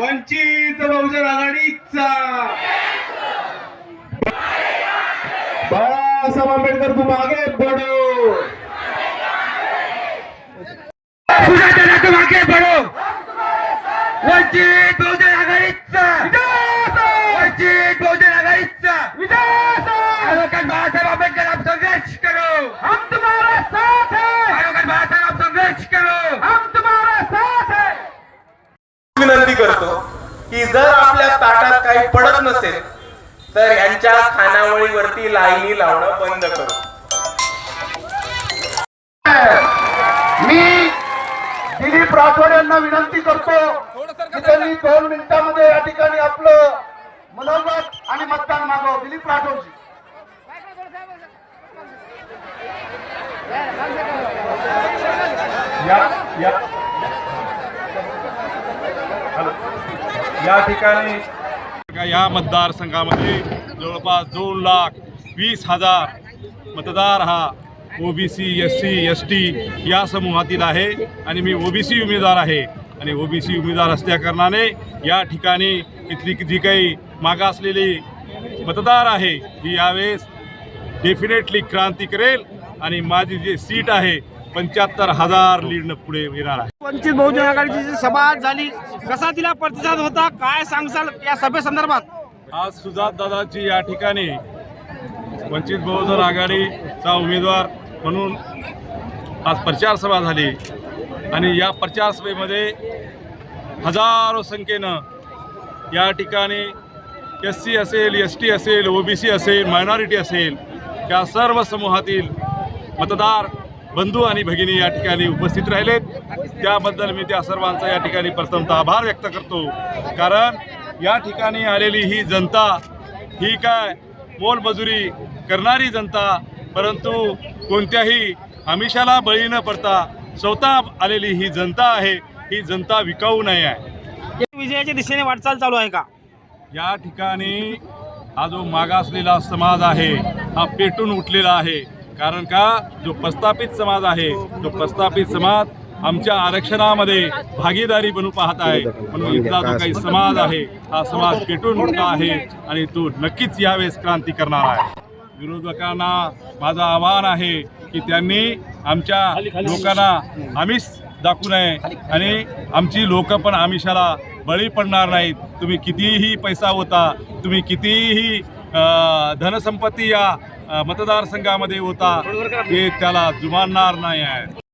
वंचित बहुजन आघाडीचा बाळासाहेब आंबेडकर तुम आगे बढो सुजाता तुम आगे बढ़ो वंचित बहुजन आघाडीचा वंचित बहुजन आघाडीचा बाळासाहेब आंबेडकर? विनंती करतो की जर आपल्या ताटात काही पडत नसेल तर यांच्या खानावळीवरती लाईनी लावणं बंद करू. मी दिलीप राठोड यांना विनंती करतो की त्यांनी दोन मिनिटांमध्ये या ठिकाणी आपलं मनोगत आणि मतदान मागव. दिलीप राठोडजी. या या या ठिकाणी या मतदारसंघामध्ये जवळपास दोन लाख वीस हजार मतदार हा OBC S C S T या समूहातील आहे आणि मी ओ बी सी उमेदवार आहे. आणि ओ बी सी उमेदवार असल्याकारणाने या ठिकाणी इथली जी काही मागासलेली मतदार आहे ही यावेळेस डेफिनेटली क्रांती करेल आणि माझी जी सीट आहे पंच्याहत्तर हजार लीडनं पुढे येणार आहे. वंचित बहुजन आघाडीची जी सभा झाली कसा तिला प्रतिसाद होता काय सांगसाल या सभेसंदर्भात आज सुजात दादाची या ठिकाणी वंचित बहुजन आघाडीचा उमेदवार म्हणून आज प्रचार सभा झाली. आणि या प्रचार सभेमध्ये हजारो संख्येनं या ठिकाणी एस सी असेल एस टी असेल ओबीसी असेल मायनॉरिटी असेल या सर्व समूहातील मतदार बंधू आणि भगिनी या ठिकाणी उपस्थित राहिलेत. त्याबद्दल मी त्या सर्वांचा या ठिकाणी प्रथमतः आभार व्यक्त करतो. कारण या ठिकाणी आलेली ही जनता ही काय मोलमजुरी करणारी जनता परंतु कोणत्याही आमिषाला बळी न पडता स्वतः आलेली ही जनता आहे ही जनता विकाऊ नाही आहे. विजयाच्या दिशेने वाटचाल चालू आहे का? या ठिकाणी हा जो मागासलेला समाज आहे हा पेटून उठलेला आहे. कारण का जो प्रस्थापित समाज आहे तो प्रस्थापित समाज आमच्या आरक्षणामध्ये भागीदारी बनू पाहत आहे. म्हणून इथला जो काही समाज आहे हा समाज पेटून उठला आहे आणि तो नक्कीच यावेळेस क्रांती करणार आहे. विरोधकांना माझं आव्हान आहे की त्यांनी आमच्या लोकांना आमिष दाखवू नये आणि आमची लोक पण आमिषाला बळी पडणार नाहीत. तुम्ही कितीही पैसा होता तुम्ही कितीही धनसंपत्ती या मतदारसंघामध्ये होता ते त्याला जुमानणार नाही आहे